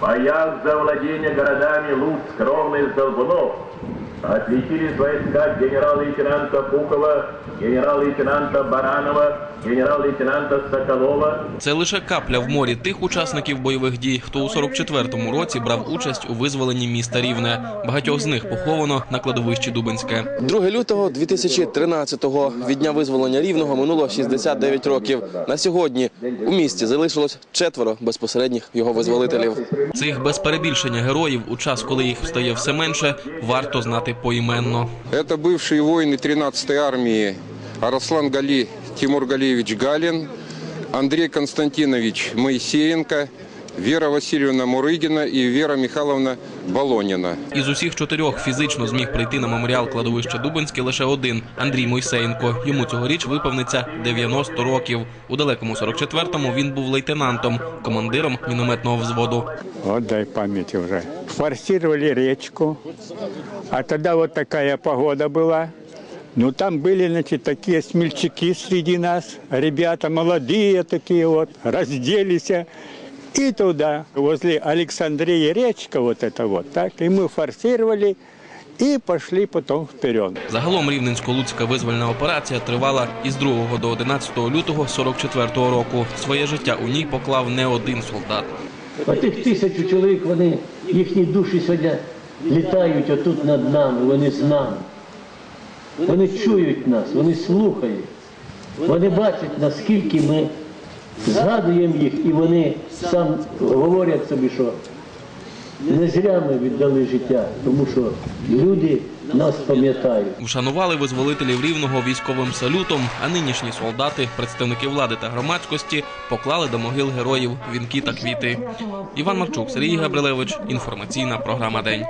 Боях за владение городами Луцк, Ровно и Долбунов отличились войска генерал-лейтенанта Пукова, генерал-лейтенанта Баранова, генерал-лейтенанта Соколова, Це лише капля в морі тих учасників бойових дій, хто у 44-му році брав участь у визволенні міста Рівне. Багатьох з них поховано на кладовищі Дубинське. 2 лютого 2013-го від дня визволення Рівного минуло 69 років. На сьогодні у місті залишилось четверо безпосередніх його визволителів. Цих без перебільшення героїв у час, коли їх стає все менше, варто знати поіменно. Это бывшие воины 13-й армии Араслан Гали Тимур Галиевич Галин, Андрей Константинович Моисеенко, Вера Васильевна Мурыгина и Вера Михайловна Болонина. Із усіх чотирьох фізично зміг прийти на меморіал кладовища Дубинське лише один Андрій Мойсеєнко. Йому цьогоріч виповниться 90 років. У далекому 44-му він був лейтенантом, командиром мінометного взводу. Вот дай памяти уже. Форсировали речку, а тогда вот такая погода была. Ну, там были, значит, такие смельчаки среди нас, ребята молодые такие вот, разделись. И туда, возле Александрии речка вот это вот, так, и мы форсировали и пошли потом вперед. Загалом рівненсько-луцька визвольна операція тривала із 2 до 11 лютого 44-го року. Своє життя у ній поклав не один солдат. А тих тисячу чоловік, вони, їхні душі сьогодні літають отут над нами, вони з нами. Вони чують нас, вони слухають. Вони бачать, наскільки ми згадуємо їх, і вони сам говорять собі, що не зря ми віддали життя, тому що люди нас пам'ятають. Вшанували визволителів рівного військовим салютом, а нинішні солдати, представники влади та громадськості поклали до могил героїв вінки та квіти. Іван Марчук, Сергій Габрилевич. Інформаційна програма День.